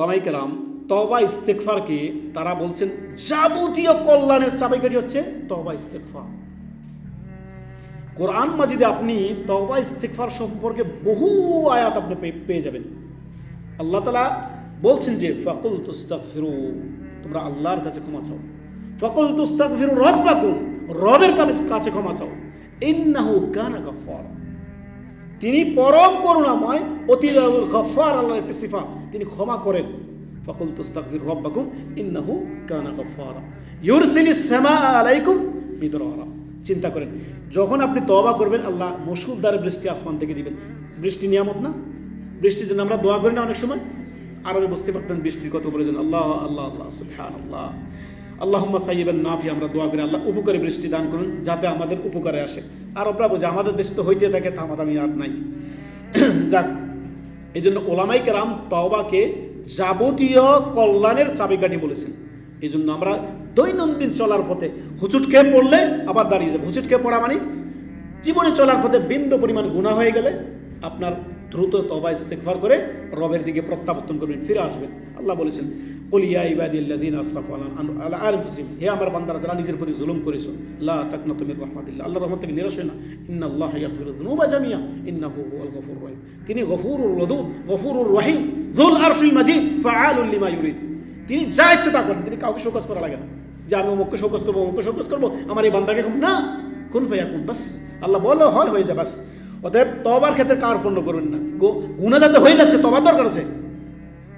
ওলামাই কেরাম তবা ইস্তেকফারকে তারা বলছেন, যাবতীয় কল্যাণের চাবিকাঠি হচ্ছে তবা ইস্তেকফার কোরআন মাজিদে আপনি তবা ইস্তেকফার সম্পর্কে বহু আয়াত আপনি পেয়ে- যাবেন। আল্লাহ তালা বলছেন যে ফাকুল তুস্তাগফিরু তোমরা আল্লাহর কাছে ক্ষমা চাও। ফকুল ফাকুল তুস্তাগফিরু রব্বাকুম, রবের কাছে- ক্ষমা চাও। ইন্নাহু কানা গফফার। তিনি পরম করুণাময় অতি আল্লাহর একটি সিফা তিনি ক্ষমা করেন। ফাকুল তুস্তাগফিরু রব্বাকুম, ইন্নাহু কানা গফফারা। ইউরসিলিস সামা আলাইকুম মিদরারা চিন্তা করেন, যখন আপনি তওবা করবেন, আল্লাহ মুসুলদার বৃষ্টি আসমান থেকে দিবেন। বৃষ্টি নিয়ামত না? বৃষ্টির জন্য আমরা দোয়া করি না অনেক সময়? আরবে বুঝতে পারতেন বৃষ্টির কত প্রয়োজন। আল্লাহ আল্লাহ আল্লাহ সুবহান আল্লাহ আল্লাহুম্মা সাইয়্যিবান নাফি আমরা দোয়া করি, আল্লাহ উপকারী বৃষ্টি দান করুন, যাতে আমাদের উপকারে আসে। আর আমরা বুঝি আমাদের দেশে তো হইতে থাকে থামাথামি আর নাই। যাক এই জন্য ওলামাই কেরাম তওবাকে যাবতীয় কল্যাণের চাবিকাঠি বলেছেন। এই জন্য আমরা দৈনন্দিন চলার পথে হুচুট খেয়ে পড়লে আবার দাঁড়িয়ে যাবে। হুচুট খেয়ে পড়া মানে জীবনে চলার পথে বিন্দু পরিমাণ গুণা হয়ে গেলে আপনার দ্রুত তবা ইস্তেকফার করে রবের দিকে প্রত্যাবর্তন করবেন, ফিরে আসবেন। আল্লাহ বলেছেন কলিয়া ইবাদিল্লাদিন আশরাফ আলা আলফিসিম হে আমার বান্দারা, যারা নিজের প্রতি জুলুম করেছ, লা তাকনা তুমি রহমাতিল্লাহ। আল্লাহ রহমত থেকে হয়। না ইন্না আল্লাহ যুনুবা জামিয়া ইন্নাহু হুয়াল গফুর রহিম। তিনি গফুরুর ওয়াদুদ গফুরুর রহিম। যুল আরশিল মাজিদ, ফাআলুল লিমা ইউরিদ। তিনি যা ইচ্ছে তা করেন, তিনি কাউকে শোকস করা লাগে না। যে আমি অমুককে শোকস করব, অমুককে শোকস করব, আমার এই বান্দাকে না! কোন ফায়াকুন বাস। আল্লাহ বলো হয়, হয়ে যায় বাস। অতএব তবার ক্ষেত্রে কার পণ্য করবেন না? গো- গুনাহ যাতে হয়ে যাচ্ছে তবার দরকার আছে।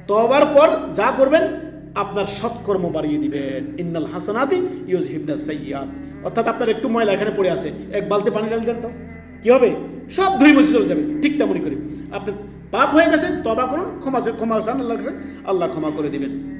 তবার পর যা করবেন আপনার সৎকর্ম বাড়িয়ে দিবেন। ইন্নাল হাসানাতি ইউজ হিবনা সৈয়াদ অর্থাৎ আপনার একটু ময়লা এখানে পড়ে আছে। এক বালতি পানি ঢাল দেন তো। কি হবে? সব ধুই মুছে চলে যাবে। ঠিক তেমনই করে। আপনি পাপ হয়ে গেছেন তবা করুন, ক্ষমা ক্ষমা কাছে। আল্লাহ ক্ষমা করে দিবেন।